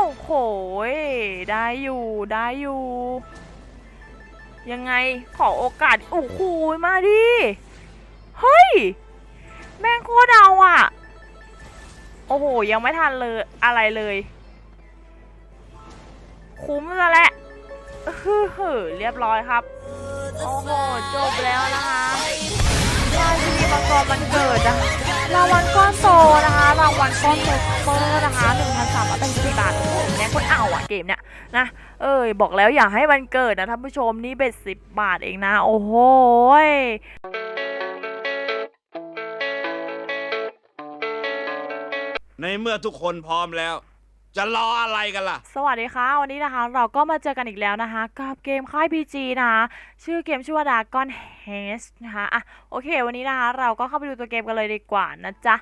โอ้โห ได้อยู่ได้อยู่ ยังไงขอโอกาส โอ้โหมาดิ เฮ้ย แม่งโคตรเอาอะ โอ้โห ยังไม่ทันเลยอะไรเลย คุ้มซะแล้วฮึ่มเรียบร้อยครับ โอ้โห จบแล้วนะคะราชินีมังกรมันเกิดนะคะรางวัลก้อนโตนะคะรางวัลก้อนโตเปอร์นะคะหนึ่งพันสามร้อยแปดสิบบาท เอาอะเกมเนี้ยนะ เอ้ยบอกแล้วอย่าให้มันเกิดนะท่านผู้ชมนี่เบ็ดสิบบาทเองนะ โอ้โหยในเมื่อทุกคนพร้อมแล้ว จะรออะไรกันล่ะ สวัสดีค่ะ วันนี้นะคะ เราก็มาเจอกันอีกแล้วนะคะ กับเกมค่าย PG นะคะชื่อเกมชื่อว่า Dragon Heist นะคะอะโอเค วันนี้นะคะ เราก็เข้าไปดูตัวเกมกันเลยดีกว่านะจ๊ะ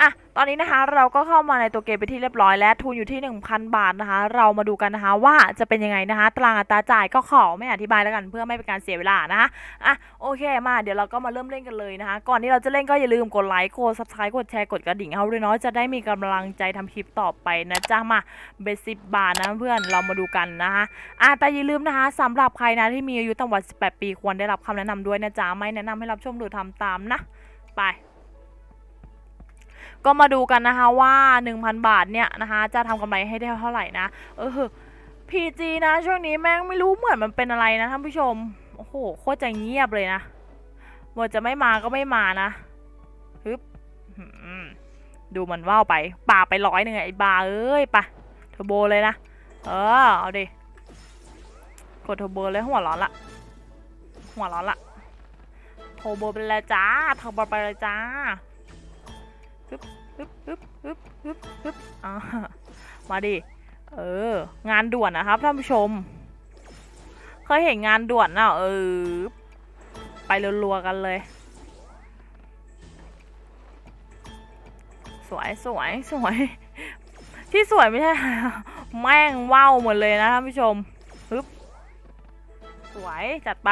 อะตอนนี้นะคะเราก็เข้ามาในตัวเกมไปที่เรียบร้อยแล้วทุนอยู่ที่ 1,000 บาทนะคะ เรามาดูกันนะคะว่าจะเป็นยังไงนะคะตารางอัตราจ่ายก็ขอไม่อธิบายแล้วกันเพื่อไม่เป็นการเสียเวลานะคะอะโอเคมาเดี๋ยวเราก็มาเริ่มเล่นกันเลยนะคะ ก่อนที่เราจะเล่นก็อย่าลืมกดไลค์กด subscribe กดแชร์กดกระดิ่งเอาด้วยเนาะจะได้มีกำลังใจทำคลิปต่อไปนะจ๊ะมาเบสิบบาทนะเพื่อนเรามาดูกันนะคะอะแต่อย่าลืมนะคะสำหรับใครนะที่มีอายุต่ำกว่า 18 ปีควรได้รับคำแนะนำด้วยนะจ๊ะไม่แนะนำให้รับชมหรือทำตามนะไป ก็มาดูกันนะคะว่า 1,000 บาทเนี่ยนะคะจะทำกำไรให้ได้เท่าไหร่นะ เออ PG นะช่วงนี้แม่งไม่รู้เหมือนมันเป็นอะไรนะท่านผู้ชม โอ้โหโคตรจะเงียบเลยนะหมดจะไม่มาก็ไม่มานะฮึบดูมันว่าวไปป่าไปร้อยหนึ่งไอ้บาเอ้ยปะเทอร์โบเลยนะ เออ เอาดิ กดเทอร์โบเลยหัวร้อนละ หัวร้อนละโทรโบไปเลยจ้าเทอร์โบไปเลยจ้า ฮึบฮึบฮึบฮึบฮึบฮึบอ่ามาดิ เออ งานด่วนนะครับท่านผู้ชม เคยเห็นงานด่วนเน่ะเออ ไปรัวๆกันเลย สวยสวยสวย ที่สวยไม่ใช่แม่งว่าวหมดเลยนะท่านผู้ชมฮึบสวยจัดไป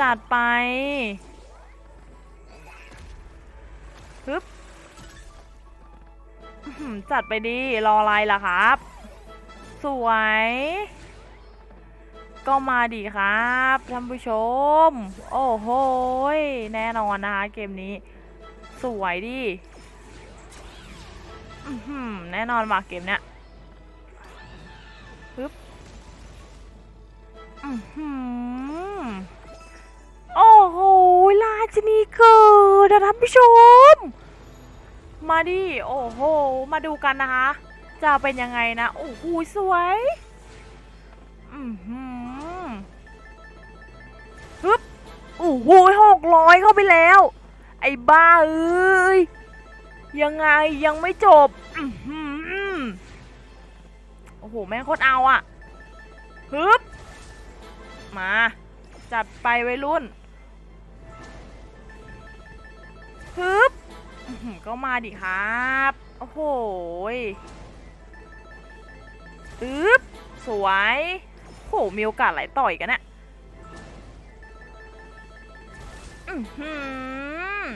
จัดไป ฮึบจัดไปดี รออะไรล่ะครับ สวย ก็มาดีครับท่านผู้ชม โอ้โหยแน่นอนนะคะเกมนี้ สวยดิอื้อหือแน่นอนว่ะเกมเนี้ยฮึบอือหือ โอ้โหราชินีเกิดอะท่านผู้ชม มาดิ โอ้โห มาดูกันนะคะ จะเป็นยังไงนะ โอ้โห สวยอือหือฮึบโอ้โหหกร้อยเข้าไปแล้ว ไอ้บ้าเอ้ย ยังไงยังไม่จบอือหือโอ้โห แม่งโคตรเอาอะฮึบมา จัดไปไวรุ่น ฮึบก็มาดิครับ โอ้โหยอึ๊บสวยโหมีโอกาสไหลต่อยกันนะอือหือ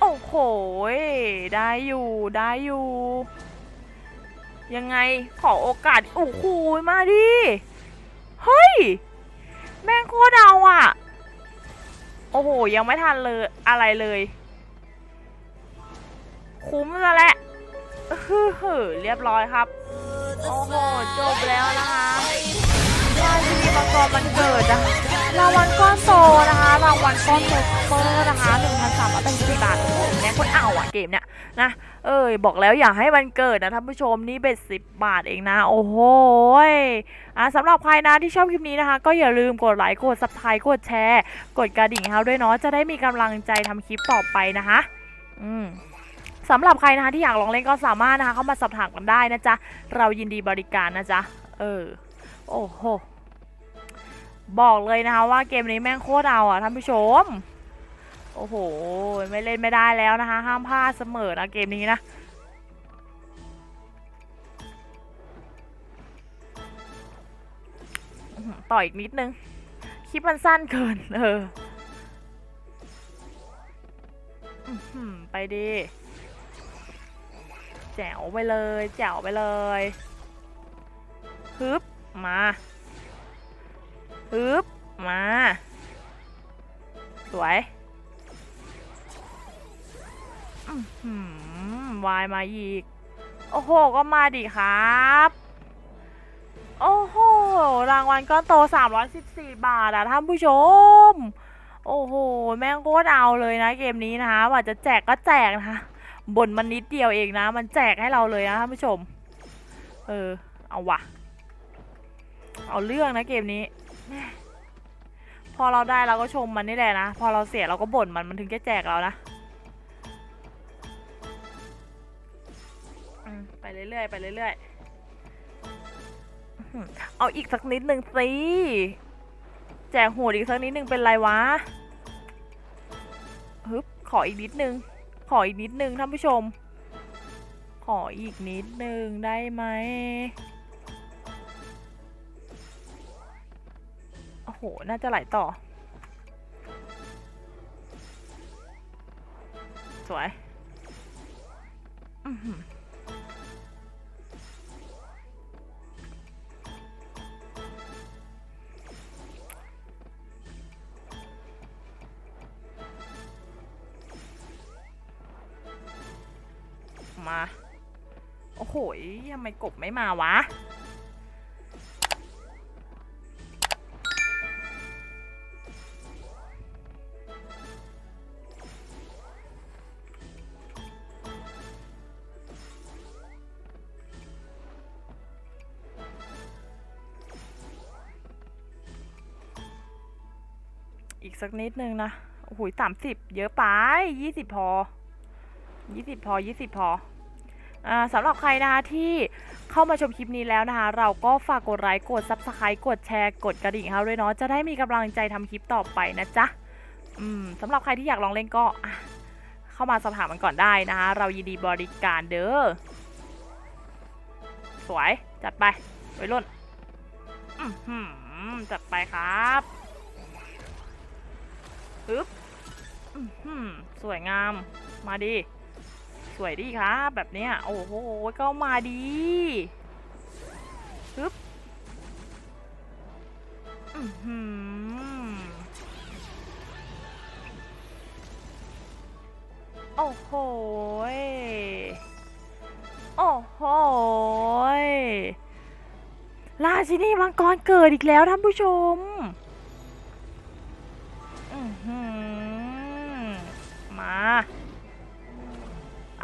โอ้โห ได้อยู่ ได้อยู่ ยังไง ขอโอกาส โอ้โห มาดิ เฮ้ย แม่งโคตรเอาอะ โอ้โห ยังไม่ทันเลยอะไรเลย คุ้มแล้วและฮึ่มเรียบร้อยครับ โอ้โห จบแล้วนะคะราที่มีมังกรมันเกิดอะ รางวัลก้อนโตนะคะรางวัลก้อนโตเปอร์นะคะหนึ่งพันสามร้อยแปดสิบบาทโอ้โหแม่งคนเอาอะเกมเนี้ยนะเอ้ยบอกแล้วอย่าให้มันเกิดนะท่านผู้ชมนี่เบ็ดสิบบาทเองนะ โอ้โหอะสำหรับใครนะที่ชอบคลิปนี้นะคะ ก็อย่าลืมกดไลค์กด subscribe กดแชร์ กดกระดิ่งเราด้วยเนาะจะได้มีกำลังใจทำคลิปต่อไปนะคะ อืมสำหรับใครนะคะที่อยากลองเล่นก็สามารถนะคะเข้ามาสอบถามกันได้นะจ๊ะ เรายินดีบริการนะจ๊ะ เออ โอ้โห บอกเลยนะคะว่าเกมนี้แม่งโคตรเอาอะท่านผู้ชม โอ้โห ไม่เล่นไม่ได้แล้วนะคะ ห้ามพลาดเสมอนะเกมนี้นะต่ออีกนิดนึง คลิปมันสั้นเกิน เอออือื้อหือไปดิ แจ๋วไปเลย แจ๋วไปเลยฮึบมา ฮึบมา สวยวายมาอีก โอ้โห ก็มาดิครับ โอ้โห รางวัลก้อนโต 314 บาทอะท่านผู้ชม โอ้โห แม่งโคตรเอาเลยนะเกมนี้นะคะว่าจะแจกก็แจกนะคะบ่นมันนิดเดียวเองนะ มันแจกให้เราเลยนะท่านผู้ชม เออ เอาวะ เอาเรื่องนะเกมนี้ พอเราได้เราก็ชมมันนี่แหละนะ พอเราเสียเราก็บ่นมันมันถึงจะแจกเรานะไปเรื่อยๆไปเรื่อยๆเอาอีกสักนิดหนึ่งสิแจกโหดอีกสักนิดหนึ่งเป็นไรวะฮึบขออีกนิดนึง ขออีกนิดนึงท่านผู้ชม ขออีกนิดนึงได้ไหม หน่าจะไหลต่อ สวยอือหือมา โอ้โหยทำไมกบไม่มาวะ อีกสักนิดนึงนะ โอ้โหสามสิบเยอะไปยี่สิบพอยี่สิบพอยี่สิบพออ่าสำหรับใครนะคะที่เข้ามาชมคลิปนี้แล้วนะคะ เราก็ฝากกดไลค์กด subscribe กดแชร์กดกระดิ่งให้เราด้วยเนาะจะได้มีกำลังใจทำคลิปต่อไปนะจ๊ะอืมสำหรับใครที่อยากลองเล่นก็เข้ามาสอบถามมันก่อนได้นะคะ เรายินดีบริการเด้อสวย จัดไปไว้รุ่นอือหือจัดไปครับ อึ๊บอือหือสวยงาม มาดิสวยดีครับแบบเนี้ย โอ้โห ก็มาดีฮึบอื้อหือโอ้โห โอ้โหราชินีมังกรเกิดอีกแล้วท่านผู้ชม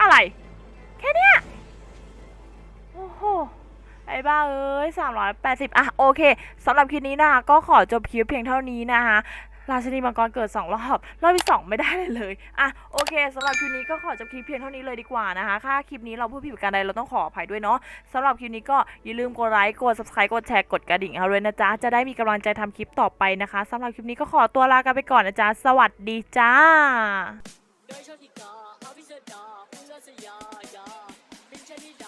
อะไร แค่เนี้ยโอ้โหไอ้บ้าเอ้ย 380 อะ โอเคสำหรับคลิปนี้นะคะก็ขอจบคลิปเพียงเท่านี้นะคะราชินีมังกรเกิด 2 รอบ รอบที่ 2 ไม่ได้เลยเลย อะ โอเคสำหรับคลิปนี้ก็ขอจบคลิปเพียงเท่านี้เลยดีกว่านะคะ ถ้าคลิปนี้เราพูดผิดประการใดเราต้องขออภัยด้วยเนาะสำหรับคลิปนี้ก็อย่าลืมกดไลค์ กด subscribe กดแชร์ กดกระดิ่งเอาเลยนะจ๊ะ จะได้มีกำลังใจทำคลิปต่อไปนะคะสำหรับคลิปนี้ก็ขอตัวลากันไปก่อนนะจ๊ะ สวัสดีจ้า โดยโชติกา